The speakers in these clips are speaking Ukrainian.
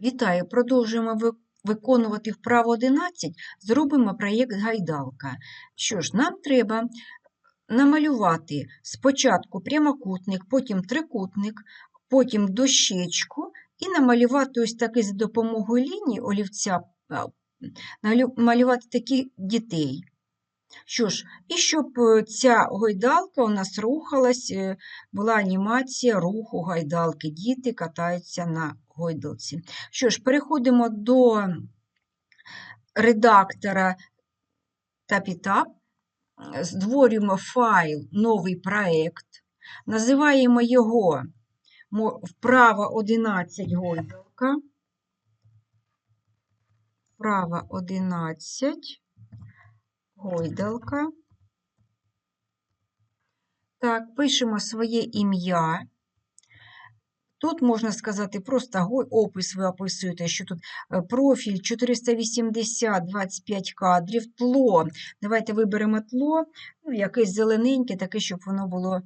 Вітаю! Продовжуємо виконувати вправу 11. Зробимо проєкт гайдалка. Що ж, нам треба намалювати спочатку прямокутник, потім трикутник, потім дощечку і намалювати ось такий за допомогою лінії олівця, малювати таких дітей. Що ж, і щоб е, ця гойдалка у нас рухалась, е, була анімація руху гойдалки. Діти катаються на гойдалці. Що ж, переходимо до редактора TapItap, створюємо файл, новий проєкт, називаємо його вправа 11 гойдалка. Вправа 11 гойдалка. Так, пишемо своє ім'я. Тут можна сказати просто опис ви описуєте, що тут профіль 480, 25 кадрів, тло. Давайте виберемо тло, ну, якесь зелененьке, таке, щоб воно було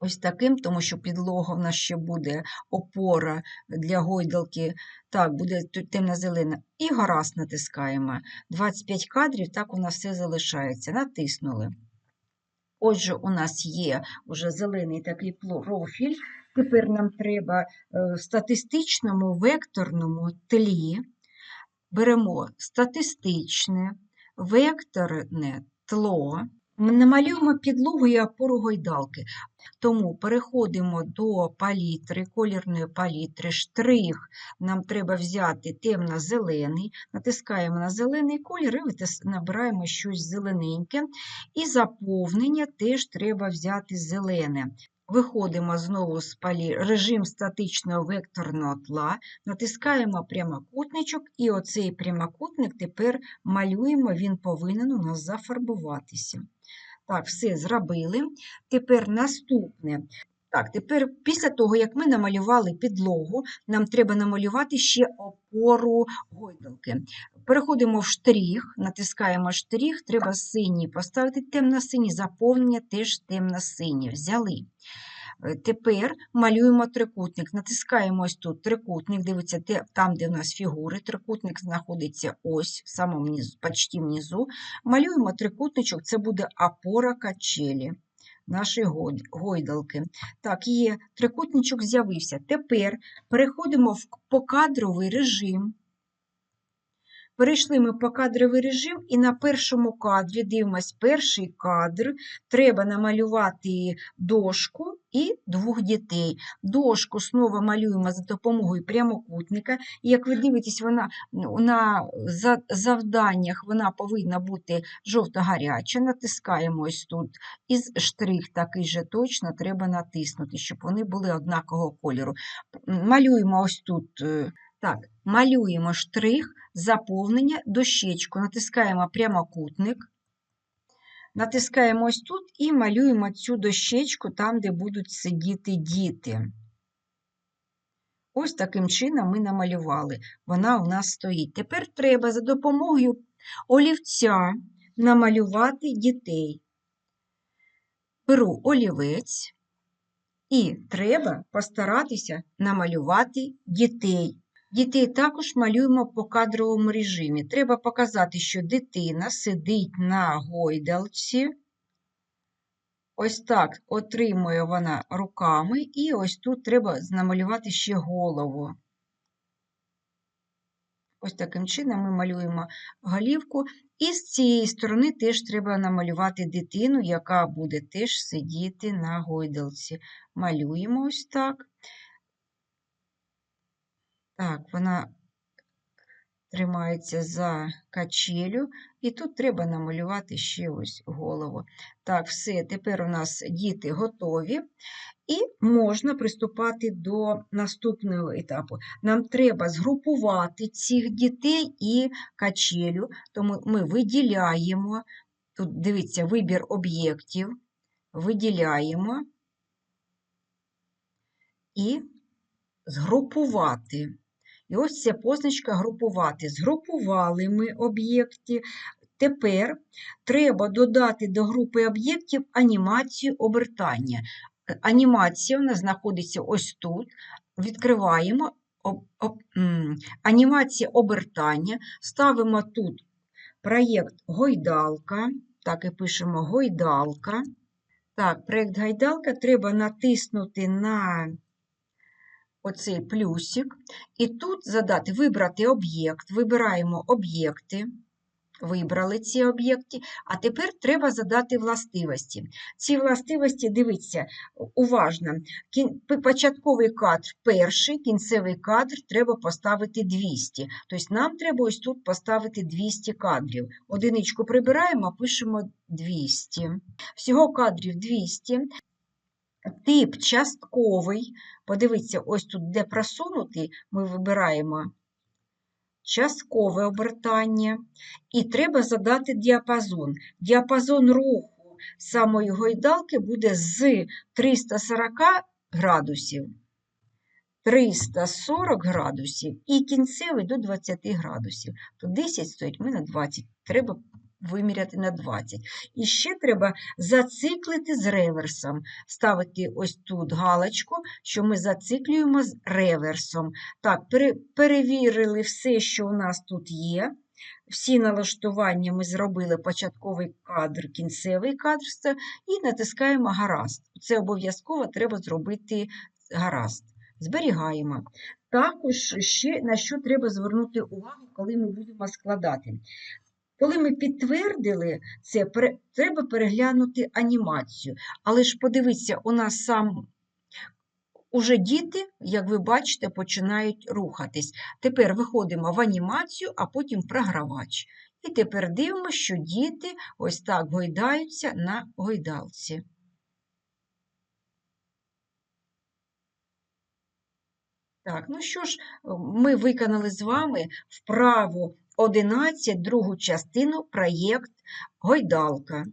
ось таким, тому що підлога в нас ще буде опора для гойдалки. Так, буде темно-зелена. І гаразд натискаємо. 25 кадрів, так у нас все залишається. Натиснули. Отже, у нас є вже зелений такий профіль. Тепер нам треба е, в статистичному векторному тлі. Беремо статистичне, векторне тло, намалюємо підлогу і опору гойдалки. Тому переходимо до палітри, колірної палітри, штрих. Нам треба взяти темно-зелений, натискаємо на зелений колір і набираємо щось зелененьке. І заповнення теж треба взяти зелене. Виходимо знову з палі... режим статичного векторного тла, натискаємо прямокутничок, і оцей прямокутник тепер малюємо, він повинен у нас зафарбуватися. Так, все зробили. Тепер наступне. Так, тепер після того, як ми намалювали підлогу, нам треба намалювати ще опору гойдалки. Переходимо в штрих, натискаємо штрих, треба синій поставити темно-синій, заповнення теж темно-синє. Взяли. Е, Тепер малюємо трикутник. Натискаємо ось тут трикутник, дивіться, те- там, де в нас фігури, трикутник знаходиться ось в самому низу, почти внизу. Малюємо трикутничок, це буде опора качелі нашої гойдалки. Так, є, трикутничок з'явився. Тепер переходимо в покадровий режим. Перейшли ми по кадровий режим, і на першому кадрі, дивимось, перший кадр, треба намалювати дошку і двох дітей. Дошку знову малюємо за допомогою прямокутника. І як ви дивитесь, вона на завданнях вона повинна бути жовто-гаряча. Натискаємо ось тут. І штрих такий же точно треба натиснути, щоб вони були однакового кольору. Малюємо ось тут. Так, малюємо штрих, заповнення, дощечку, натискаємо прямокутник, натискаємо ось тут і малюємо цю дощечку там, де будуть сидіти діти. Ось таким чином ми намалювали. Вона у нас стоїть. Тепер треба за допомогою олівця намалювати дітей. Беру олівець і треба постаратися намалювати дітей. Дітей також малюємо по кадровому режимі. Треба показати, що дитина сидить на гойдалці. Ось так отримує вона руками, і ось тут треба намалювати ще голову. Ось таким чином ми малюємо голівку. І з цієї сторони теж треба намалювати дитину, яка буде теж сидіти на гойдалці. Малюємо ось так. Так, вона тримається за качелю, і тут треба намалювати ще ось голову. Так, все, тепер у нас діти готові, і можна приступати до наступного етапу. Нам треба згрупувати цих дітей і качелю, тому ми виділяємо, тут дивіться, вибір об'єктів, виділяємо і згрупувати. І ось ця позначка групувати. Згрупували ми об'єкти. Тепер треба додати до групи об'єктів анімацію обертання. Анімація у нас знаходиться ось тут. Відкриваємо об, об, анімація обертання. Ставимо тут проєкт гойдалка. Так і пишемо гойдалка. Так, проєкт гайдалка треба натиснути на оцей плюсик. І тут задати, вибрати об'єкт. Вибираємо об'єкти. Вибрали ці об'єкти, а тепер треба задати властивості. Ці властивості, дивіться, уважно. Початковий кадр перший, кінцевий кадр треба поставити 200. Тобто нам треба ось тут поставити 200 кадрів. Одиничку прибираємо, пишемо 200. Всього кадрів 200. Тип частковий. Подивіться, ось тут, де просунутий, ми вибираємо часткове обертання. І треба задати діапазон. Діапазон руху самої гойдалки буде з 340 градусів, 340 градусів і кінцевий до 20 градусів. То 10 стоїть, ми на 20. Треба виміряти на 20. І ще треба зациклити з реверсом. Ставити ось тут галочку, що ми зациклюємо з реверсом. Так, перевірили все, що у нас тут є. Всі налаштування ми зробили початковий кадр, кінцевий кадр і натискаємо гаразд. Це обов'язково треба зробити гаразд. Зберігаємо. Також ще на що треба звернути увагу, коли ми будемо складати. Коли ми підтвердили це, треба переглянути анімацію. Але ж подивіться, у нас сам уже діти, як ви бачите, починають рухатись. Тепер виходимо в анімацію, а потім програвач. І тепер дивимося, що діти ось так гойдаються на гойдалці. Так, ну що ж, ми виконали з вами вправу 11, другу частину, проєкт Гойдалка.